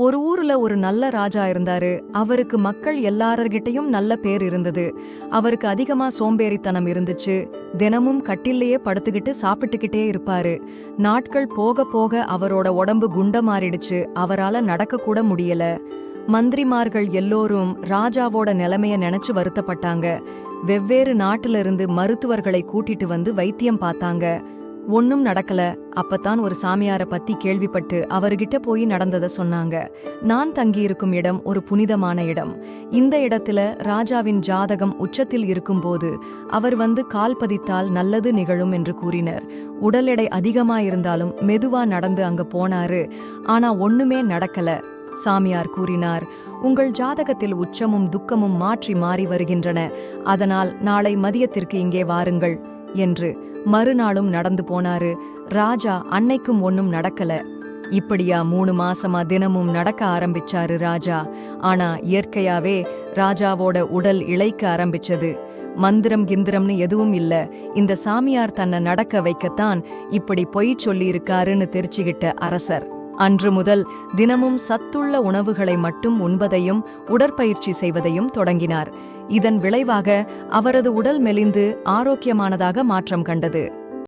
ஒரு ஊர்ல ஒரு நல்ல ராஜா இருந்தாரு. அவருக்கு மக்கள் எல்லாரர்கிட்டயும் நல்ல பேர் இருந்தது. அவருக்கு அதிகமா சோம்பேறித்தனம் இருந்துச்சு. தினமும் கட்டிலேயே படுத்துக்கிட்டு சாப்பிட்டுக்கிட்டே இருப்பாரு. நாட்கள் போக போக அவரோட உடம்பு குண்ட மாறிடுச்சு. அவரால நடக்க கூட முடியல. மந்திரிமார்கள் எல்லோரும் ராஜாவோட நிலைமைய நினைச்சு வருத்தப்பட்டாங்க. வெவ்வேறு நாட்டிலிருந்து மருத்துவர்களை கூட்டிட்டு வந்து வைத்தியம் பார்த்தாங்க. ஒன்னும் நடக்கல. அப்பத்தான் ஒரு சாமியார பத்தி கேள்விப்பட்டு அவர்கிட்ட போய் நடந்தத சொன்னாங்க. நான் தங்கியிருக்கும் இடம் ஒரு புனிதமான இடம். இந்த இடத்துல ராஜாவின் ஜாதகம் உச்சத்தில் இருக்கும்போது அவர் வந்து கால் பதித்தால் நல்லது நிகழும் என்று கூறினர். உடல் எடை அதிகமாயிருந்தாலும் மெதுவா நடந்து அங்க போனாரு. ஆனா ஒண்ணுமே நடக்கல சாமியார் கூறினார். உங்கள் ஜாதகத்தில் உச்சமும் துக்கமும் மாற்றி மாறி வருகின்றன. அதனால் நாளை மதியத்திற்கு இங்கே வாருங்கள். என்று மறுநாளும் நடந்து போனாரு. ராஜா அன்னைக்கும் ஒன்னும் நடக்கல. இப்படியா மூணு மாசமா தினமும் நடக்க ஆரம்பிச்சாரு ராஜா. ஆனா இயற்கையாவே ராஜாவோட உடல் இளைக்க ஆரம்பிச்சது. மந்திரம் கிந்திரம்னு எதுவும் இல்ல. இந்த சாமியார் தன்னை நடக்க வைக்கத்தான் இப்படி பொய் சொல்லியிருக்காருன்னு தெரிச்சுக்கிட்ட அரசர். அன்று முதல் தினமும் சத்துள்ள உணவுகளை மட்டும் உண்பதையும் உடற்பயிற்சி செய்வதையும் தொடங்கினார். இதன் விளைவாக அவரது உடல் மெலிந்து ஆரோக்கியமானதாக மாற்றம் கண்டது.